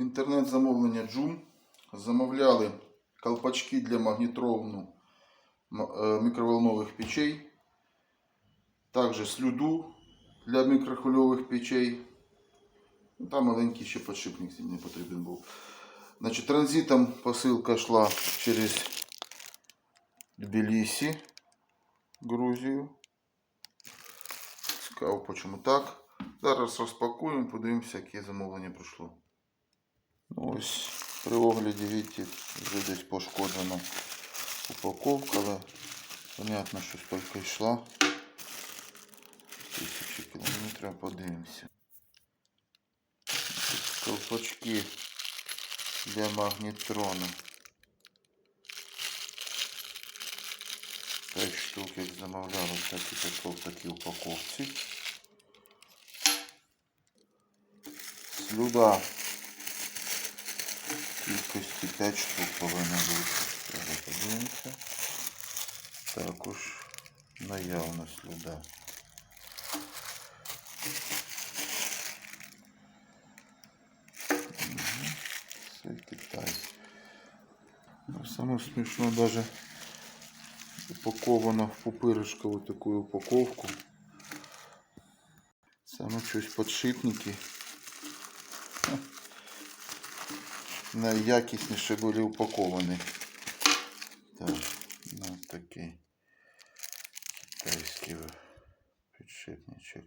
Інтернет-замовлення Джум. Замовляли колпачки для магнітровну е, мікроволнових печей. Також слюду для мікрохвильових печей. Ну, Там маленький ще подшипник мені потрібен був. Значить, транзитом посилка йшла через Тбілісі, Грузію. Цікаво, чому так. Зараз розпакуємо, подивимося, яке замовлення прийшло. Ну, ось при огляді видите, вже десь пошкоджена упаковка, але понятно, що стільки йшла. Тисячі кілометрів, подивимося. Тут Колпачки для магнітрона. 5 штук, як замовляли, так і пішло в такій упаковці. Слюда. Кількості 5 штук повинно бути. Також наявна слюда. Це Китай. Ну, Саме смішно даже упаковано в пупырышковую такую упаковку. Саме щось подшипники. Найякісніше були упаковані. Так, ну такий китайський підшипничок.